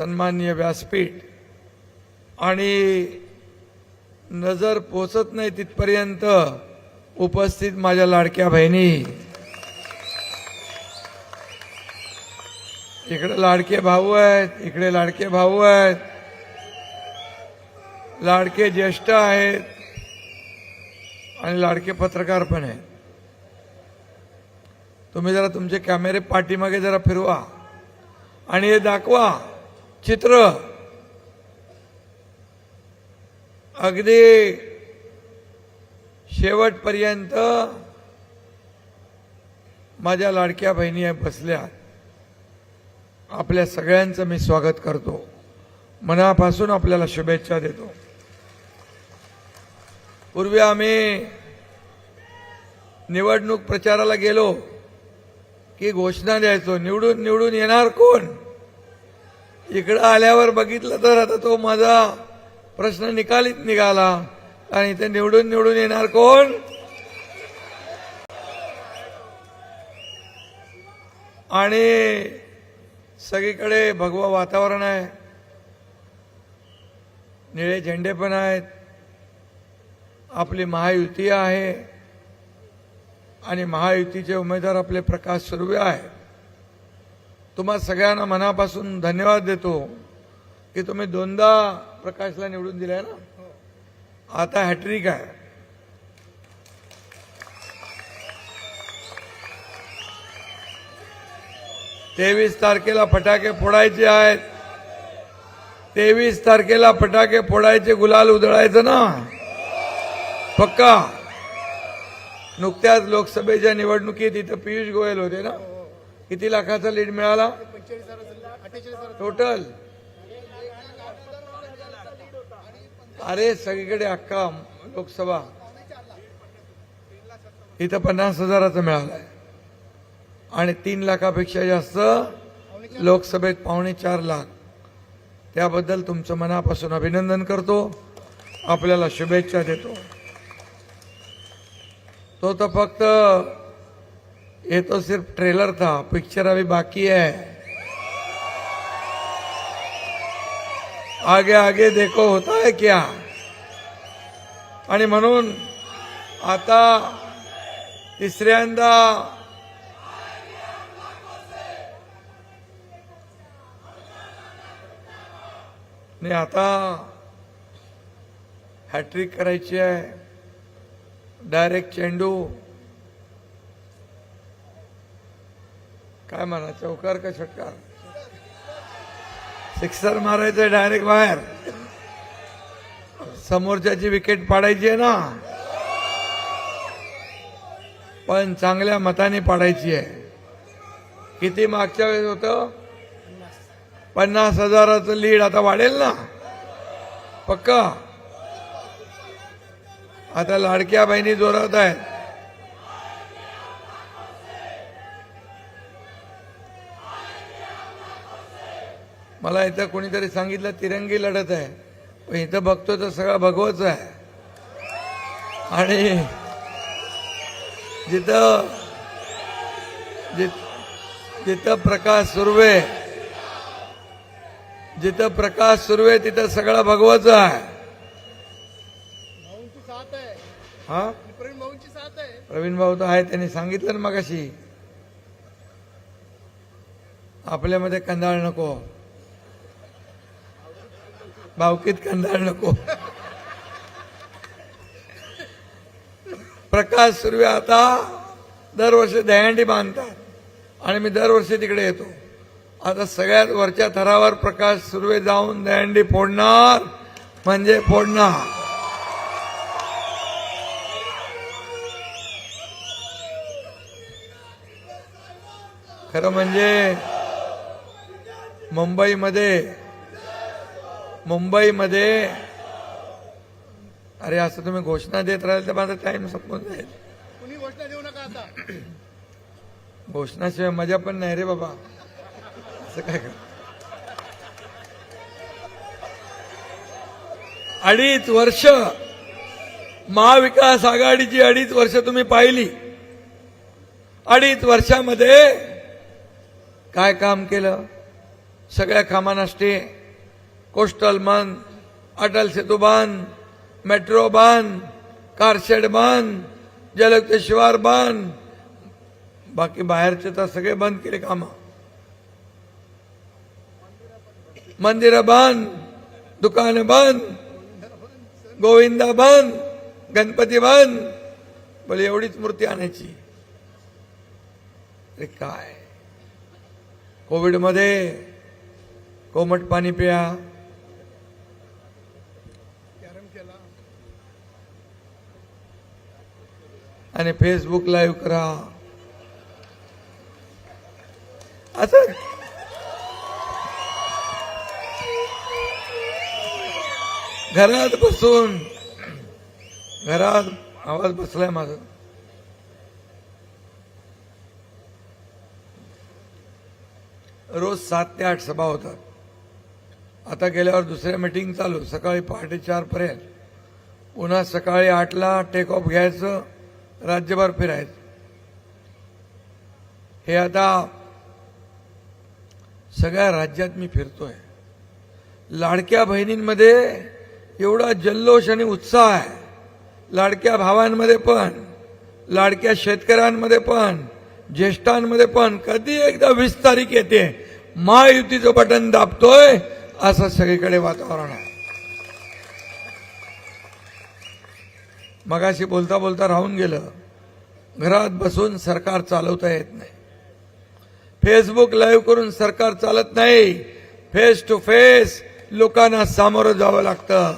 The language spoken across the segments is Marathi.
सन्मान्य व्यासपीठ. आणि नजर पोचत नाही तिथपर्यंत उपस्थित माझ्या लाडक्या बहिणी. इकडे लाडके भाऊ आहेत इकडे लाडके भाऊ आहेत. लाडके ज्येष्ठ आहेत. आणि लाडके पत्रकार पण आहेत. तुम्ही जरा तुमचे कॅमेरे पाठीमागे जरा फिरवा. आणि हे दाखवा. चित्र. अगदी शेवटपर्यंत माझ्या लाडक्या बहिणी बसल्या. आपल्या सगळ्यांचं मी स्वागत करतो. मनापासून आपल्याला शुभेच्छा देतो. पूर्वी आम्ही निवडणूक प्रचाराला गेलो की घोषणा द्यायचो. निवडून निवडून येणार कोण? इकडं आल्यावर बघितलं तर आता तो माझा प्रश्न निकालीत निघाला. आणि इथे निवडून निवडून येणार कोण? आणि सगळीकडे भगवं वातावरण आहे. निळे झेंडे पण आहेत. आपली महायुती आहे. आणि महायुतीचे उमेदवार आपले प्रकाश सुर्वे आहे तुम्हा सगळ्यांना मनापासून धन्यवाद देतो की तुम्ही दोनदा प्रकाशला निवडून दिलाय ना? आता हॅट्रिक आहे. तेवीस तारखेला फटाके फोडायचे आहेत. तेवीस तारखेला फटाके फोडायचे गुलाल उधळायचं ना? पक्का? नुकत्याच लोकसभेच्या निवडणुकीत इथं पियुष गोयल होते ना? किती लाखाचा लीड मिळाला? टोटल अरे सगळीकडे अक्काम लोकसभा. इथं पन्नास हजाराचं मिळालं आहे. आणि तीन लाखापेक्षा जास्त लोकसभेत पावणे चार लाख. त्याबद्दल तुमचं मनापासून अभिनंदन करतो. आपल्याला शुभेच्छा देतो. तो तर फक्त ये तो सिर्फ ट्रेलर था पिक्चर अभी बाकी है। आगे आगे देखो होता है क्या? आणि म्हणून आता तिसऱ्यांदा नाही आता हॅट्रिक करायची आहे. डायरेक्ट चेंडू. काय म्हणा चौकार का षटकार? सिक्सर मारायचं डायरेक्ट बाहेर. समोरच्याची विकेट पाडायची आहे ना. पण चांगल्या मताने पाडायची आहे. किती मागच्या वेळेस होतं? पन्नास हजाराचं लीड आता वाढेल ना. पक्का? आता लाडक्या बहिणी जोरात आहेत. मला इथं कोणीतरी सांगितलं तिरंगी लढत आहे. पण इथं बघतो तर सगळं भगवच आहे. आणि जिथं जिथ- जिथं प्रकाश सुर्वे जिथं प्रकाश सुर्वे तिथं सगळं भगवच आहे. हा? प्रवीण भाऊ तर आहे त्यांनी सांगितलं ना मगाशी. आपल्यामध्ये कंदाळ नको. भावकीत कंदाळ नको. प्रकाश सुर्वे आता दरवर्षी दहंडी बांधतात आणि मी दरवर्षी तिकडे येतो. आता सगळ्यात वरच्या थरावर प्रकाश सुर्वे जाऊन दहंडी फोडणार. म्हणजे फोडणार. खरं म्हणजे मुंबईमध्ये मुंबईमध्ये अरे असं तुम्ही घोषणा देत राहाल तर माझा टाइम संपून जाईल. कुणी घोषणा देऊ नका आता. घोषणाशिवाय मजा पण नाही रे बाबा. असं काय कर अडीच वर्ष महाविकास आघाडीची अडीच वर्ष तुम्ही पाहिली. अडीच वर्षामध्ये काय काम केलं? सगळ्या कामांना स्टे कोस्टल बंद अटल सेतु बंद मेट्रो बंद कारशेड बंद जलयुक्त शिवार बंद बाकी बाहेरचे तर सगळे बंद केले कामं. मंदिरं बंद, दुकानं बंद, गोविंदा बंद, गणपती बंद. बोले एवढीच मूर्ती आणायची. अरे काय? कोविडमध्ये कोमट पाणी प्या आणि फेसबुक लाईव्ह करा असं घरात बसून घरात आवाज बसलाय माझा रोज सात ते आठ सभा होतात आता गेल्यावर दुसऱ्या मीटिंग चालू सकाळी पहाटे चार पर्यंत पुन्हा सकाळी आठला टेक ऑफ घ्यायचं राज्यभर फिरायचं. हे आता सगळ्या राज्यात मी फिरतोय. लाडक्या बहिणींमध्ये एवढा जल्लोष आणि उत्साह आहे. लाडक्या भावांमध्ये पण लाडक्या शेतकऱ्यांमध्ये पण ज्येष्ठांमध्ये पण कधी एकदा वीस तारीख येते महायुतीचं बटन दाबतोय असं सगळीकडे वातावरण आहे. मगाशी बोलता बोलता राहून गेलं. घरात बसून सरकार चालवता येत नाही. फेसबुक लाईव्ह करून सरकार चालत नाही. फेस टू फेस लोकांना सामोरं जावं लागतं.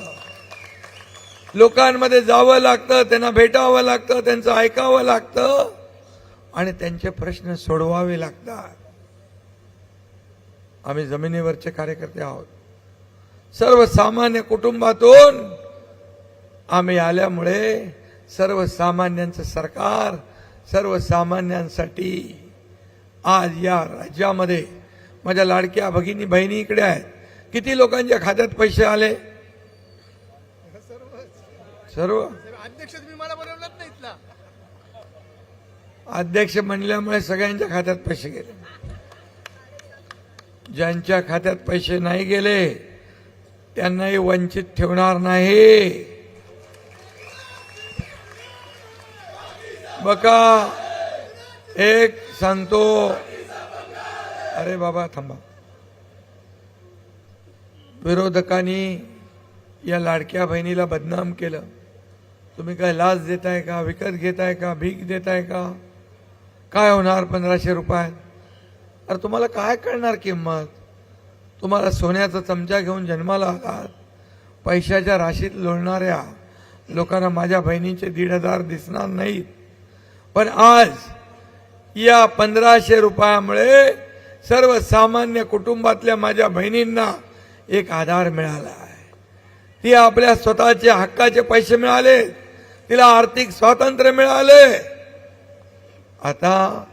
लोकांमध्ये जावं लागतं त्यांना भेटावं लागतं त्यांचं ऐकावं लागतं आणि त्यांचे प्रश्न सोडवावे लागतात. आम्ही जमिनीवरचे कार्यकर्ते आहोत. सर्वसामान्य कुटुंबातून आम्ही आल्यामुळे सर्वसामान्यांचं सरकार सर्वसामान्यांसाठी आज या राज्यामध्ये माझ्या लाडक्या भगिनी बहिणी इकडे आहेत. किती लोकांच्या खात्यात पैसे आले? सर्व? अध्यक्ष म्हणल्यामुळे सगळ्यांच्या खात्यात पैसे गेले. ज्यांच्या खात्यात पैसे नाही गेले त्यांनाही वंचित ठेवणार नाही. बका। एक सांगतो अरे बाबा थांबा। विरोधकांनी या लाडक्या बहिणीला बदनाम केलं. तुम्ही काय लाच देताय का? विकत घेताय का? भीक देताय का? काय होणार पंधराशे रुपयात अरे तुम्हाला काय कळणार किंमत? तुम्हाला सोन्याचा चमचा घेऊन जन्माला आलात. पैशाच्या राशीत लोळणाऱ्या लोकांना माझ्या बहिणींचे दीड हजार दिसणार नाहीत. पण आज या पंधराशे रुपयामुळे सर्वसामान्य कुटुंबातल्या माझ्या बहिणींना एक आधार मिळाला आहे. ती आपल्या स्वतःचे हक्काचे पैसे मिळाले तिला आर्थिक स्वातंत्र्य मिळाले. आता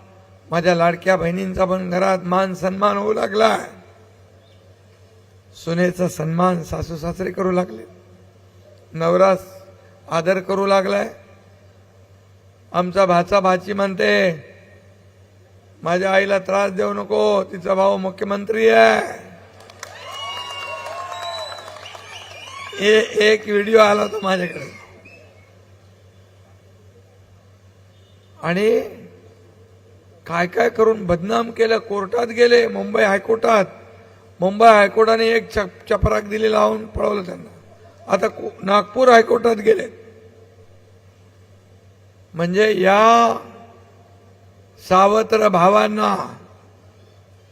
माझ्या लाडक्या बहिणींचा पण घरात मान सन्मान होऊ लागलाय सुनेचा सन्मान सासू सासरे करू लागले. नवरास आदर करू लागलाय. आमचा भाचा भाची म्हणते माझ्या आईला त्रास देऊ नको तिचा भाऊ मुख्यमंत्री आहे. एक व्हिडिओ आला होता माझ्याकडे. आणि काय काय करून बदनाम केलं कोर्टात गेले मुंबई हायकोर्टात. मुंबई हायकोर्टाने एक चपराक दिली लावून पळवलं त्यांना. आता नागपूर हायकोर्टात गेले म्हणजे या सावत्र भावांना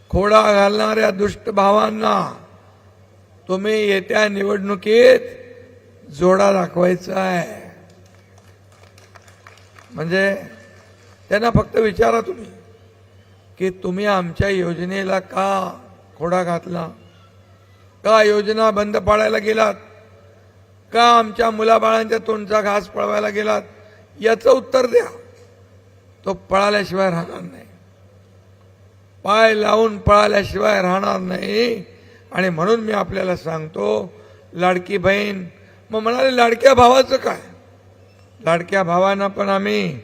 खोडा घालणाऱ्या दुष्ट भावांना तुम्ही येत्या निवडणुकीत जोडा दाखवायचा आहे. म्हणजे त्यांना फक्त विचारा तुम्ही की तुम्ही आमच्या योजनेला का खोडा घातला? का योजना बंद पाडायला गेलात? का आमच्या मुलाबाळांच्या तोंडचा घास पळवायला गेलात? याचं उत्तर द्या. तो पळाल्याशिवाय राहणार नाही. पाय लावून पळाल्याशिवाय राहणार नाही. आणि म्हणून मी आपल्याला सांगतो लाडकी बहीण मग म्हणाले लाडक्या भावाचं काय? लाडक्या भावांना पण आम्ही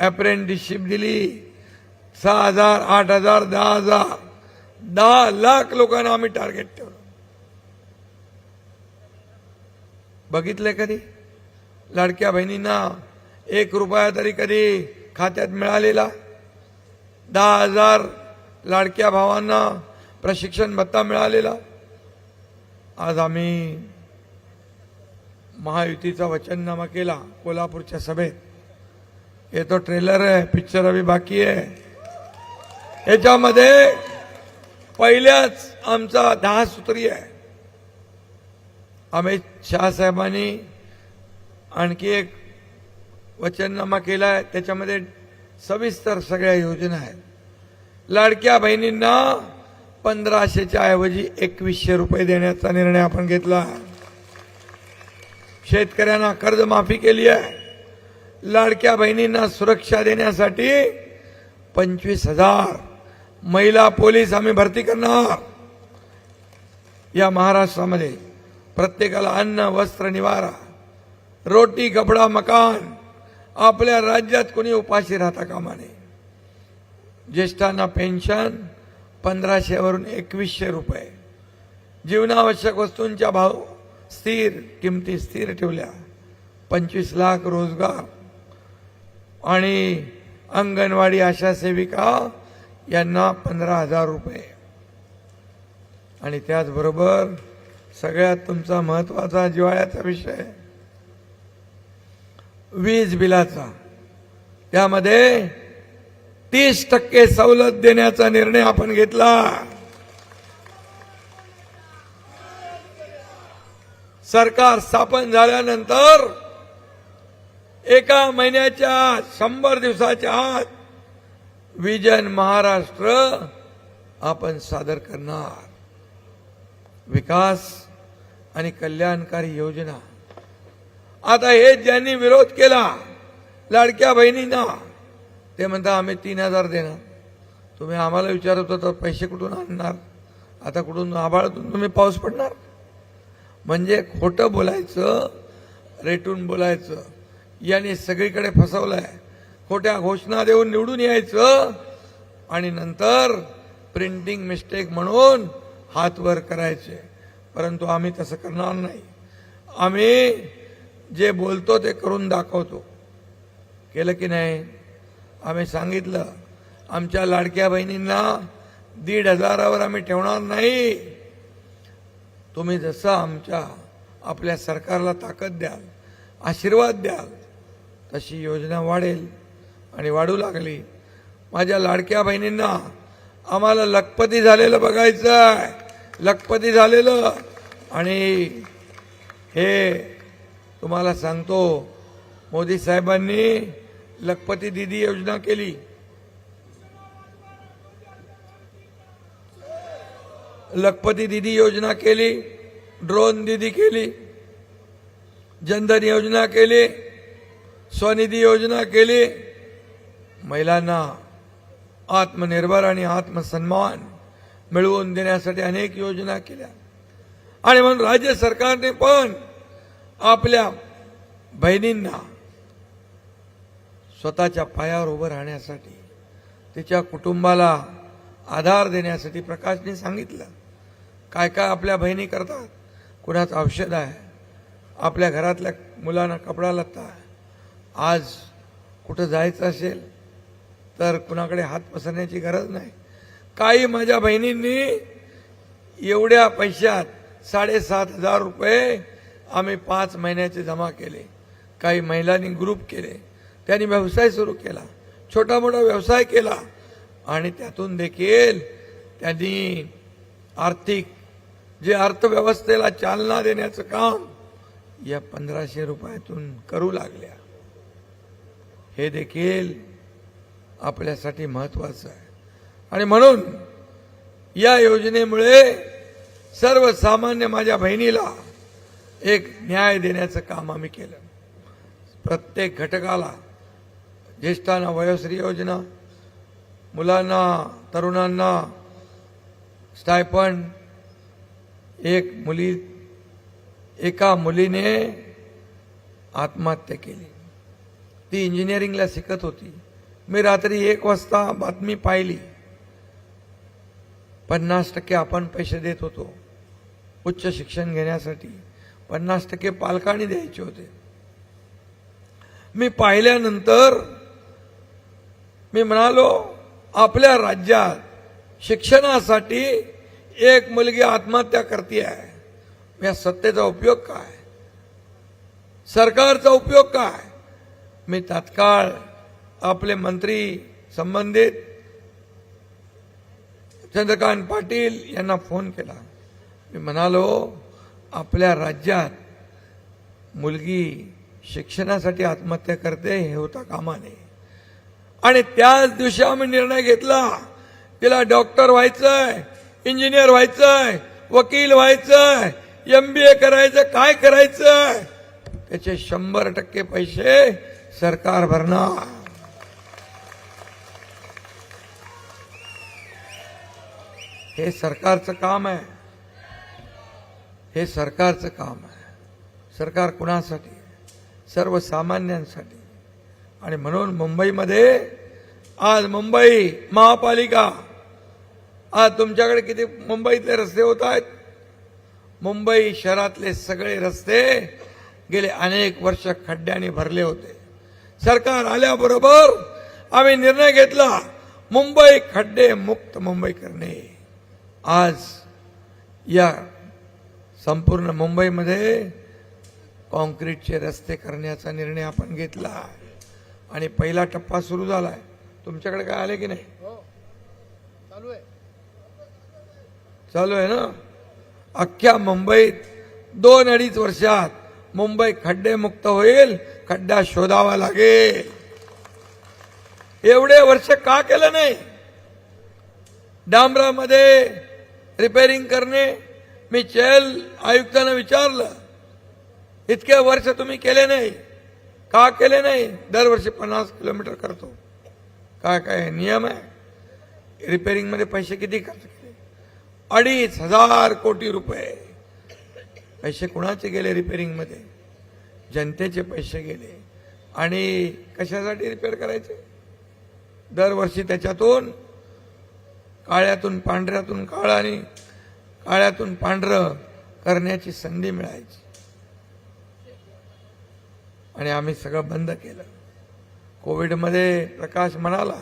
अप्रेंटिसशिप दिली. सहा हजार आठ हजार दहा हजार दहा लाख लोकांना आम्ही टार्गेट ठेवलं. बघितलंय कधी? लाडक्या बहिणींना एक रुपया तरी कधी खात्यात मिळालेला. दहा हजार लाडक्या भावांना प्रशिक्षण भत्ता मिळालेला. आज आम्ही महायुतीचा वचननामा केला कोल्हापूरच्या सभेत. हे तो ट्रेलर आहे पिक्चर अभी बाकी आहे. याच्यामध्ये पहिल्याच आमचा दहा सूत्री आहे. अमित शहा साहेबांनी आणखी एक वचननामा केला आहे त्याच्यामध्ये सविस्तर सगळ्या योजना आहेत. लाडक्या बहिणींना पंधराशेच्या ऐवजी एकवीसशे रुपये देण्याचा निर्णय आपण घेतला. शेतकऱ्यांना कर्जमाफी केली आहे. लाडक्या बहिणींना सुरक्षा देण्यासाठी पंचवीस हजार. महिला पोलीस आम्ही भरती करणार. या महाराष्ट्रामध्ये प्रत्येकाला अन्न वस्त्र निवारा रोटी कपडा मकान आपल्या राज्यात कोणी उपाशी राहता कामा नये. ज्येष्ठांना पेन्शन पंधराशेवरून एकवीसशे रुपये. जीवनावश्यक वस्तूंच्या भाव स्थिर किमती स्थिर ठेवल्या. पंचवीस लाख रोजगार. आणि अंगणवाडी आशा सेविका यांना पंधरा हजार रुपये. आणि त्याचबरोबर सगळ्यात तुमचा महत्त्वाचा जिव्हाळ्याचा विषय वीज बिलाचा. त्यामध्ये तीस टक्के सवलत देण्याचा निर्णय आपण घेतला. सरकार स्थापन झाल्यानंतर एका महिन्याच्या शंभर दिवसाच्या आत विजन महाराष्ट्र आपण सादर करणार. विकास आणि कल्याणकारी योजना आता हे ज्यांनी विरोध केला लाडक्या बहिणींना ते म्हणता आम्ही तीन हजार देणार. तुम्ही आम्हाला विचारत होता पैसे कुठून आणणार? आता कुठून आभाळातून तुम्ही पाऊस पडणार? म्हणजे खोटं बोलायचं रेटून बोलायचं यांनी सगळीकडे फसवलंय. खोट्या घोषणा देऊन निवडून यायचं आणि नंतर प्रिंटिंग मिस्टेक म्हणून हात वर करायचे. परंतु आम्ही तसं करणार नाही. आम्ही जे बोलतो ते करून दाखवतो. केलं की नाही? आम्ही सांगितलं आमच्या लाडक्या बहिणींना दीड हजारावर आम्ही ठेवणार नाही. तुम्ही जसं आमच्या आपल्या सरकारला ताकद द्याल आशीर्वाद द्याल तशी योजना वाढेल आणि वाढू लागली. माझ्या लाडक्या बहिणींना आम्हाला लखपती झालेलं बघायचं आहे लखपती झालेलं आणि हे तुम्हाला सांगतो मोदी साहेबांनी लखपती दिदी योजना केली. लखपती दिदी योजना केली ड्रोन दिदी केली जनधन योजना केली स्वनिधी योजना केली. महिलांना आत्मनिर्भर आणि आत्मसन्मान मिळवून देण्यासाठी अनेक योजना केल्या. आणि म्हणून राज्य सरकारने पण आपल्या बहिणींना स्वतःच्या पायावर उभं राहण्यासाठी तिच्या कुटुंबाला आधार देण्यासाठी प्रकाशने सांगितलं. काय काय आपल्या बहिणी करतात? कुणाचं औषध आहे? आपल्या घरातल्या मुलांना कपडा लत्ता आहे? आज कुठं जायचं असेल? तर कुणाकडे हात पसरण्याची गरज नाही. काही माझ्या बहिणींनी एवढ्या पैशात साडेसात हजार रुपये आम्ही पाच महिन्याचे जमा केले. काही महिलांनी ग्रुप केले. त्यांनी व्यवसाय सुरू केला. छोटा मोठा व्यवसाय केला. आणि त्यातून देखील त्यांनी आर्थिक जे अर्थव्यवस्थेला चालना देण्याचं काम या पंधराशे रुपयातून करू लागल्या. हे देखील आपल्यासाठी महत्वाचं आहे. आणि म्हणून या योजनेमुळे सर्वसामान्य माझ्या बहिणीला एक न्याय देण्याचं काम आम्ही केलं. प्रत्येक घटकाला ज्येष्ठांना वयोश्री योजना मुलांना तरुणांना स्टायपंड एक मुली एका मुलीने आत्महत्या केली. ती इंजिनिअरिंगला शिकत होती. मी रात्री एक वाजता बातमी पाहिली. पन्नास टक्के आपण पैसे देत होतो उच्च शिक्षण घेण्यासाठी. पन्नास टक्के पालकांनी द्यायचे होते. मी पाहिल्यानंतर मी म्हणालो आपल्या राज्यात शिक्षणासाठी एक मुलगी आत्महत्या करते आहे या सत्तेचा उपयोग काय? सरकारचा उपयोग काय? मी तात्काळ आपले मंत्री संबंधित चंद्रकांत पाटील यांना फोन केला. मी म्हणालो आपल्या राज्यात मुलगी शिक्षणासाठी आत्महत्या करते हे होता कामा नये आणि त्याच दिवशी आम्ही निर्णय घेतला तिला डॉक्टर व्हायचंय इंजिनियर व्हायचंय वकील व्हायचंय एम बी ए करायचं काय करायचंय? त्याचे शंभर टक्के पैसे सरकार भरणार. हे सरकारचं काम आहे. हे सरकारचं काम आहे. सरकार कुणासाठी? सर्वसामान्यांसाठी. आणि म्हणून मुंबईमध्ये आज मुंबई महापालिका आज तुमच्याकडे किती मुंबईतले रस्ते होत आहेत? मुंबई शहरातले सगळे रस्ते गेले अनेक वर्ष खड्ड्याने भरले होते. सरकार आल्याबरोबर आम्ही निर्णय घेतला मुंबई खड्डे मुक्त मुंबई करणे. आज या संपूर्ण मुंबईमध्ये कॉन्क्रीटचे रस्ते करण्याचा निर्णय आपण घेतला आहे. आणि पहिला टप्पा सुरू झालाय. तुमच्याकडे काय आले की नाही? हो. चालू आहे. चालू आहे ना? अख्ख्या मुंबईत दोन अडीच वर्षात मुंबई खड्डे मुक्त होईल खड्डा शोधावा लागेल. एवढे वर्ष का केलं नाही? डांबरामध्ये रिपेअरिंग करणे मी चेल आयुक्तांना विचारलं इतके वर्ष तुम्ही केले नाही. का केले नाही? दरवर्षी पन्नास किलोमीटर करतो. काय काय? नियम आहे. रिपेअरिंगमध्ये पैसे किती खर्च केले? अडीच हजार कोटी रुपये. पैसे कुणाचे गेले रिपेअरिंगमध्ये जनतेचे पैसे गेले. आणि कशासाठी रिपेअर करायचे? दरवर्षी त्याच्यातून काळ्यातून पांढऱ्यातून काळा आणि काळ्यातून पांढरं करण्याची संधी मिळायची. आणि आम्ही सगळं बंद केलं. कोविडमध्ये प्रकाश म्हणाला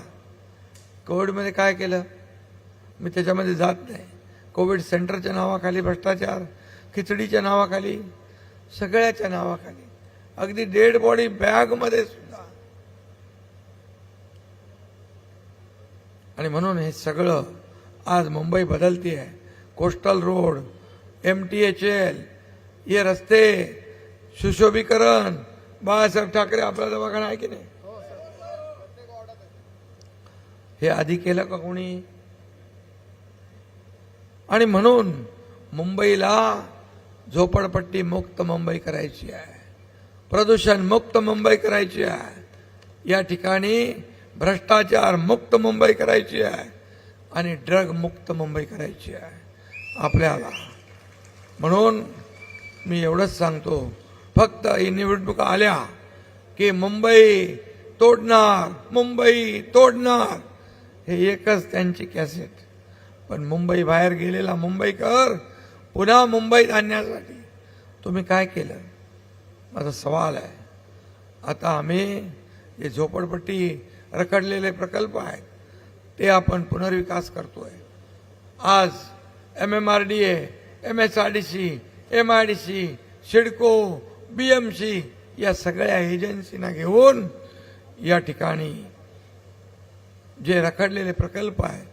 कोविडमध्ये काय केलं? मी त्याच्यामध्ये जात नाही. कोविड सेंटरच्या नावाखाली भ्रष्टाचार खिचडीच्या नावाखाली सगळ्याच्या नावाखाली. अगदी डेड बॉडी बॅगमध्ये सुद्धा. आणि म्हणून हे सगळं आज मुंबई बदलती आहे coastal road M T H L हे रस्ते सुशोभीकरण बाळासाहेब ठाकरे आपला दवाखाना आहे की नाही? हे आधी केलं का कोणी? आणि म्हणून मुंबईला झोपडपट्टी मुक्त मुंबई करायची आहे. प्रदूषण मुक्त मुंबई करायची आहे. या ठिकाणी भ्रष्टाचार मुक्त मुंबई करायची आहे. आणि ड्रग मुक्त मुंबई करायची आहे. आपल्याला. म्हणून मी एवढंच सांगतो फक्त ही निवडणुका आल्या की मुंबई तोडणार मुंबई तोडणार. हे एकच त्यांची कॅसेट पण मुंबई बाहेर गेलेला मुंबईकर पुन्हा मुंबईत आणण्यासाठी. तुम्ही काय केलं? माझा सवाल आहे. आता आम्ही जे झोपडपट्टी रखडलेले प्रकल्प आहेत ते आपण पुनर्विकास करतोय. आज M M R D A M S R D C M I D C CIDCO B M C या सगळ्या एजन्सीना घेऊन या ठिकाणी जे रखडलेले प्रकल्प आहेत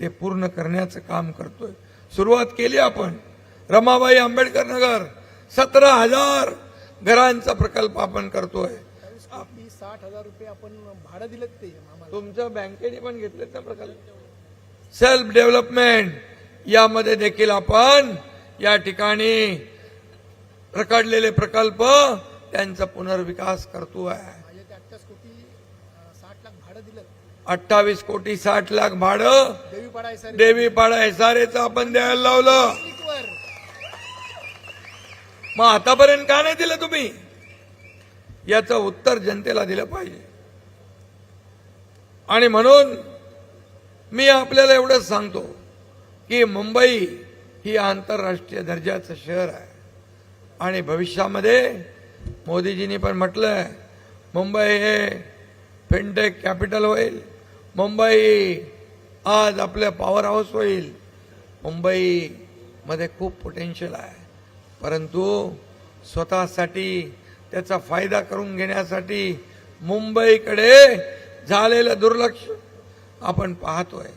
ते पूर्ण करण्याचं काम करतोय. सुरुवात केली आपण. रमाबाई आंबेडकर नगर सतरा हजार घरांचा प्रकल्प आपण करतोय. साठ हजार रुपये आपण भाडं दिलं ते तुमच्या बँकेने पण घेतलेत ना प्रकल्प. सेल्फ डेव्हलपमेंट यामध्ये देखील आपण या ठिकाणी रखडलेले प्रकल्प त्यांचा पुनर्विकास करतोय. माझे ते अठ्ठावीस कोटी साठ लाख भाडं देवीपाडा एसआरएचं आपण द्यायला लावलं. मग आतापर्यंत का नाही दिलं तुम्ही? याचं उत्तर जनतेला दिलं पाहिजे. आणि म्हणून मी आपल्याला एवढंच सांगतो. की मुंबई ही आंतरराष्ट्रीय दर्जाचं शहर आहे. आणि भविष्यामध्ये मोदीजींनी पण म्हटलं मुंबई हे फिनटेक कॅपिटल होईल मुंबई आज आपलं पॉवर हाऊस होईल मुंबईमध्ये खूप पोटेन्शियल आहे. परंतु स्वतःसाठी त्याचा फायदा करून घेण्यासाठी मुंबईकडे झालेलं दुर्लक्ष आपण पाहतोय.